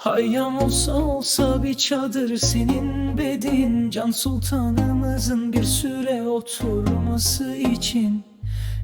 Hayyam olsa olsa bir çadır senin bedin. Can sultanımızın bir süre oturması için.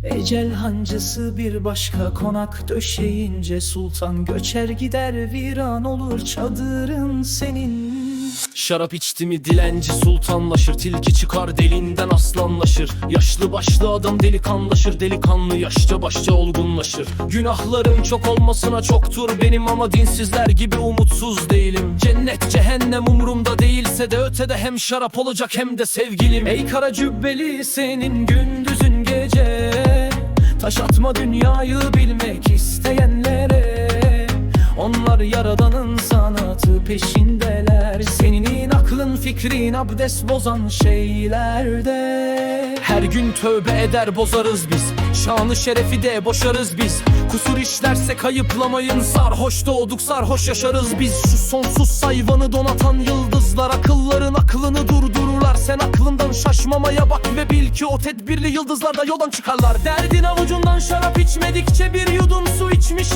Ecel hancısı bir başka konak döşeyince Sultan göçer gider. Viran olur çadırın senin Şarap içti mi dilenci sultanlaşır. Tilki çıkar delinden aslanlaşır. Yaşlı başlı adam delikanlaşır. Delikanlı yaşça başça olgunlaşır. Günahlarım çok olmasına çoktur benim Ama dinsizler gibi umutsuz değilim. Cennet cehennem umurumda değilse de Ötede hem şarap olacak hem de sevgilim. Ey kara cübbeli senin gündüzün gece. Taş atma dünyayı bilmek isteyenlere. Onlar yaradanın sanatı Senin fikrin abdest bozan şeylerde. Her gün tövbe eder bozarız biz. Şanı şerefi de boşarız biz. Kusur işlersek ayıplamayın Sarhoş doğduk sarhoş yaşarız biz. Şu sonsuz sayvanı donatan yıldızlar Akılların aklını durdururlar. Sen aklından şaşmamaya bak ve bil ki O tedbirli yıldızlar da yoldan çıkarlar. Derdin avucundan şarap içmedikçe Bir yudum su içmiş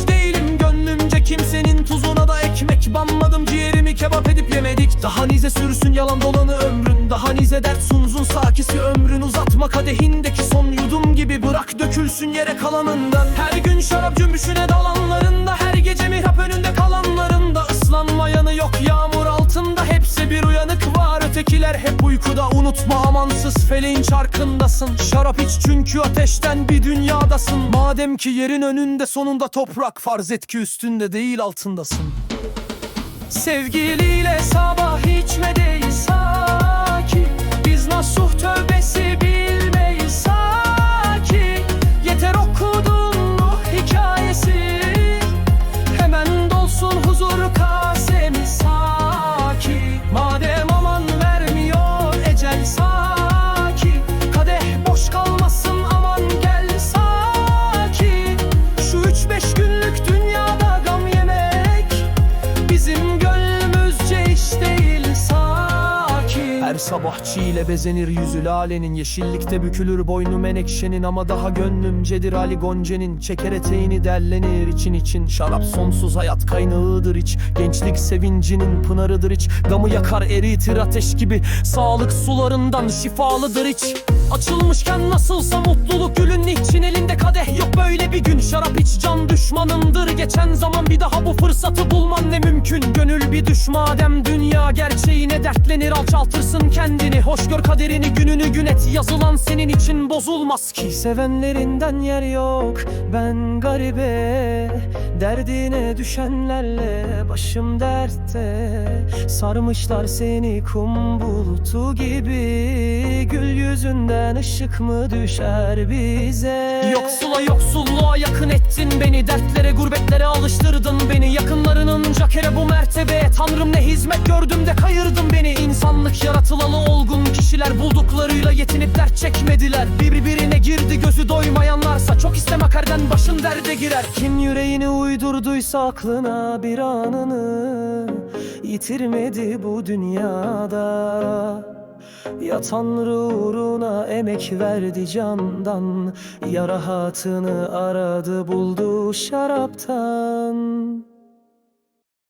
yemedik Daha nize sürsün yalan dolanı ömrün. Daha nize dert sunzun sakisi ömrün Uzatma kadehindeki son yudum gibi. Bırak dökülsün yere kalanından. Her gün şarap cümbüşüne dalanlarında. Her gece mihrap önünde kalanlarında. Islanmayanı yok yağmur altında. Hepsi bir uyanık var. Ötekiler hep uykuda. Unutma amansız feleğin çarkındasın. Şarap iç çünkü ateşten bir dünyadasın. Madem ki yerin önünde sonunda toprak Farz et ki üstünde değil altındasın. Sevgiliyle sabah sabah bezenir yüzü lalenin. Yeşillikte bükülür boynu menekşenin Ama daha gönlümcedir Ali Gonce'nin. Çeker eteğini dellenir için için. Şarap sonsuz hayat kaynağıdır iç. Gençlik sevincinin pınarıdır iç. Gamı yakar eritir ateş gibi. Sağlık sularından şifalıdır iç Açılmışken nasılsa mutluluk gülün için elinde kadeh? Yok böyle bir gün Şarap iç can düşmanındır geçen zaman bir daha bu fırsatı bulman ne mümkün? Gönül bir düş madem dünya gerçeğine dertlenir? Alçaltırsın kendini Hoş gör kaderini gününü gün et. Yazılan senin için bozulmaz ki. Sevenlerinden yer yok ben garibe Derdine düşenlerle başım dertte. Sarmışlar seni kum bulutu gibi. Gül yüzünden ışık mı düşer bize? Yoksula yoksulluğa yakın ettin beni. Dertlere gurbetlere alıştırdın beni. Yakınlarının cakere bu mertebeye Tanrım ne hizmet gördüm de kayırdın beni. İnsanlık yaratılalı olgun kişiler Bulduklarıyla yetinip dert çekmediler. Birbirine girdi gözü isteme derde girer. Kim yüreğini uydurduysa aklına bir anını Yitirmedi bu dünyada. Ya Tanrı uğruna emek verdi candan. Ya rahatını aradı buldu şaraptan